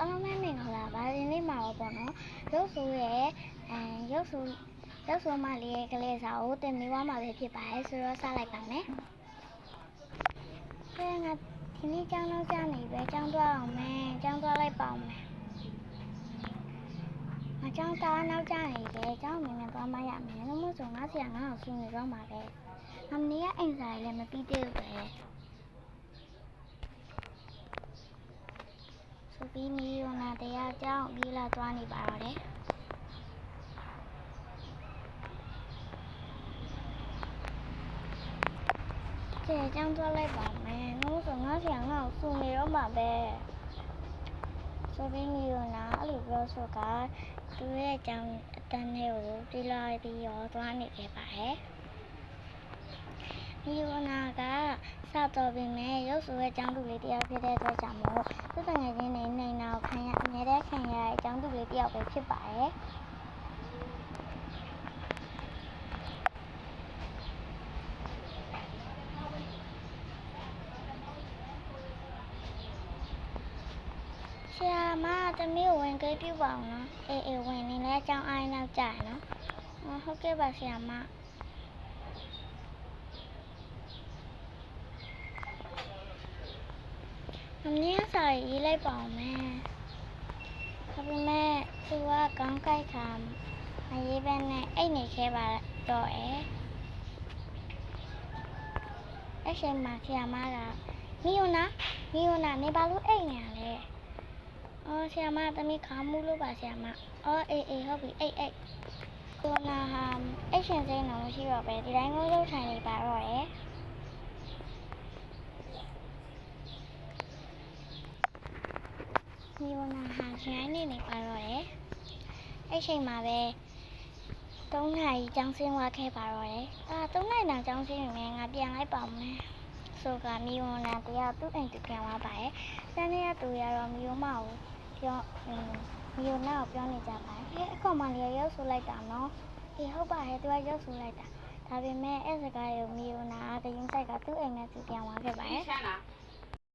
အားလုံးပဲမင်္ဂလာပါဒီနေ့မှာတော့ပေါ့နော်ရုပ်ဆိုးရဲ့အဲရုပ်ဆိုးရုပ်ဆိုးမလေးရဲ့ကလေးစာကိုတင်ပြသွားမှာပဲဖြစ်ပါတယ်ဆိုတော့စလိုက်ပါမယ်ခဲငါဒီနေ့ကျောင်းတော့ကြာနေပဲကျောင်းသွားအောင်မယ်ကျောင်းသွားလိုက်ပါအောင်မယ်မကျောင်းသားနောက်ကျနေတယ်ကျောင်းမြင်မြင်သွားမရမယ်လို့မို့ဆိုငါဆရာငါ့ကိုဆူနေတော့မှာပဲမမနေ့ကအိမ်စာရေးလည်းမပြီးသေးဘူးပဲ ပြီးမီယိုနာတရားကြောင့်ပြေးလာသွားနေပါတော့တယ်။ကျေအကြောင်းသွားလိုက်ပါမယ်။နှုတ်ဆိုငါဆရာငါ့ကိုစုနေတော့မှာပဲ။ဆိုပြီးမီယိုနာအဲ့လိုပြောဆိုကသူရဲ့အကြောင်းအတန်းလေးကိုပြေးလာပြီးရောသွားနေခဲ့ပါတယ်။မီယိုနာကစတော့ပြီမဲ့ရုပ်ဆိုရဲ့အကြောင်းသူလေးတရားဖြစ်တဲ့အတွက်ကြောင့်မို့သူတငယ်ချင်းနေနေနာကိုခံရအမြဲတမ်းခံရတဲ့အ ကြောင်းသူလေးတယောက်ပဲဖြစ်ပါတယ်ဆရာမတမီးကိုဝင်ကြည့်ပြပါအောင်နော်အေးအေးဝင်နေလဲအကြောင်းအိုင်းနောက်ကြရနော်အော်ဟုတ်ကဲ့ပါဆရာမမမြင်စာရေးလိုက်ပါအောင်မယ်ဒါပေမဲ့ သူကကောင်းကြိုက်ခါမရေးဘဲနဲ့အိတ်နေခဲ့ပါတော့အဲအဲ့ချိန်မှာဆရာမကမီယိုနာမီယိုနာနေပါလို့အိတ်နေရလဲအော်ဆရာမတမီးခါမှုလို့ပါဆရာမအော်အေးအေးဟုတ်ပြီအိတ်အိတ်ကိုနာဟာအိတ်ရှင်စိမ်းတော့မရှိတော့ပဲဒီတိုင်းကိုရုပ်ထိုင်နေပါတော့တ ယ်မီယိုနာဟာခိုင်းနေနေပါတော့တယ်။အဲ့ချိန်မှာပဲ၃နာရီကျောင်းဆင်းသွားခဲ့ပါတော့တယ်။အာ၃နာရီတောင်ကျောင်းဆင်းနေငါပြန်လိုက်ပါမယ်။ဆိုကမီယိုနာတရားသူ့အိမ်သူပြန်သွားပါရဲ့။တန်းနေတဲ့သူရတော့မီယိုမကိုပြောအင်းမီယိုနာကိုပြောနေကြပါရဲ့။အဲအကောင်မလေးရုပ်ဆိုလိုက်တာနော်။အေးဟုတ်ပါရဲ့သူကရုပ်ဆိုလိုက်တာ။ဒါပေမဲ့အဲ့စကားကိုမီယိုနာကတရင်ဆိုင်ကသူ့အိမ်နဲ့သူပြန်သွားခဲ့ပါရဲ့။ရှမ်းလား